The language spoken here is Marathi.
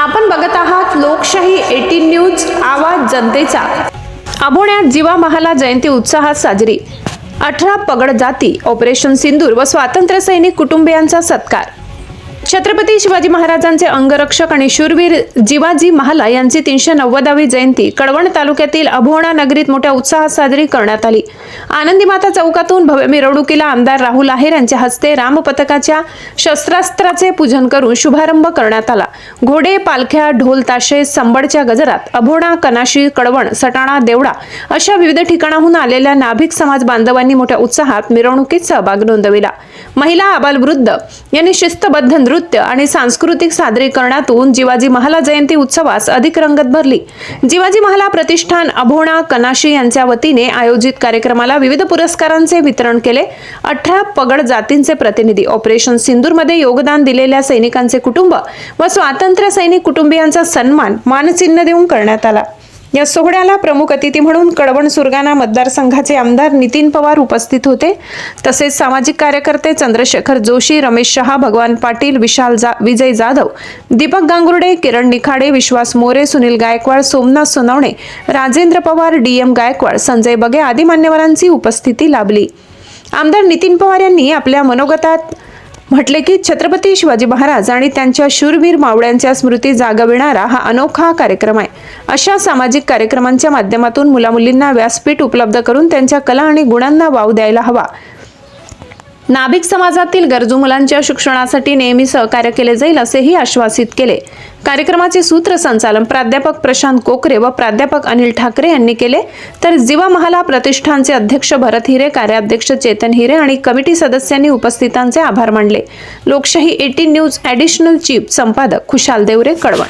आपण बघत आहात लोकशाही एटीन न्यूज आवाज जनतेचा. अभोण्यात जीवा महाला जयंती उत्साहात साजरी. अठरा पगड जाती ऑपरेशन सिंदूर व स्वातंत्र्य सैनिक कुटुंबियांचा सत्कार. छत्रपती शिवाजी महाराजांचे अंगरक्षक आणि शूरवीर जिवाजी महाला यांची तीनशे नव्वदावी जयंती कळवण तालुक्यातील अभोणा नगरीत मोठ्या उत्साहात साजरी करण्यात आली. आनंदी माता चौकातून भव्य मिरवणुकीला आमदार राहुल आहेर यांच्या हस्ते रामपथकाच्या शस्त्रास्त्राचे पूजन करून शुभारंभ करण्यात आला. घोडे पालख्या ढोल ताशे संबडच्या गजरात अभोणा कनाशी कळवण सटाणा देवडा अशा विविध ठिकाणाहून आलेल्या नाभिक समाज बांधवांनी मोठ्या उत्साहात मिरवणुकीत सहभाग नोंदविला. महिला आबालवृद्ध यांनी शिस्तबद्ध नृत्य आणि सांस्कृतिक सादरीकरणातून जिवाजी महाला जयंती उत्सवास अधिक रंगत भरली. जिवाजी महाला प्रतिष्ठान अभोणा कनाशी यांच्या वतीने आयोजित कार्यक्रमाला विविध पुरस्कारांचे वितरण केले. अठरा पगड जातींचे प्रतिनिधी ऑपरेशन सिंदूरमध्ये योगदान दिलेल्या सैनिकांचे कुटुंब व स्वातंत्र्य सैनिक कुटुंबियांचा सन्मान मानचिन्ह देऊन करण्यात आला. या सोहळ्याला प्रमुख अतिथी म्हणून कडवण सुरगाणा मतदारसंघाचे आमदार नितीन पवार उपस्थित होते. तसेच सामाजिक कार्यकर्ते चंद्रशेखर जोशी रमेश शहा भगवान पाटील विशाल जा विजय जाधव दीपक गांगुर्डे किरण निखाडे विश्वास मोरे सुनील गायकवाड सोमनाथ सोनवणे राजेंद्र पवार डी एम गायकवाड संजय बगे आदी मान्यवरांची उपस्थिती लाभली. आमदार नितीन पवार यांनी आपल्या मनोगतात म्हटले की छत्रपती शिवाजी महाराज आणि त्यांच्या शूरवीर मावळ्यांच्या स्मृती जागविणारा हा अनोखा कार्यक्रम आहे. अशा सामाजिक कार्यक्रमांच्या माध्यमातून मुलामुलींना व्यासपीठ उपलब्ध करून त्यांच्या कला आणि गुणांना वाव द्यायला हवा. नाभिक समाजातील गरजू मुलांच्या शिक्षणासाठी नेहमी सहकार्य केले जाईल असेही आश्वासित केले. कार्यक्रमाचे सूत्रसंचालन प्राध्यापक प्रशांत कोकरे व प्राध्यापक अनिल ठाकरे यांनी केले. तर जीवा महाला प्रतिष्ठानचे अध्यक्ष भरत हिरे कार्याध्यक्ष चेतन हिरे आणि कमिटी सदस्यांनी उपस्थितांचे आभार मानले. लोकशाही एटीन न्यूज ॲडिशनल चीफ संपादक खुशाल देवरे कळवण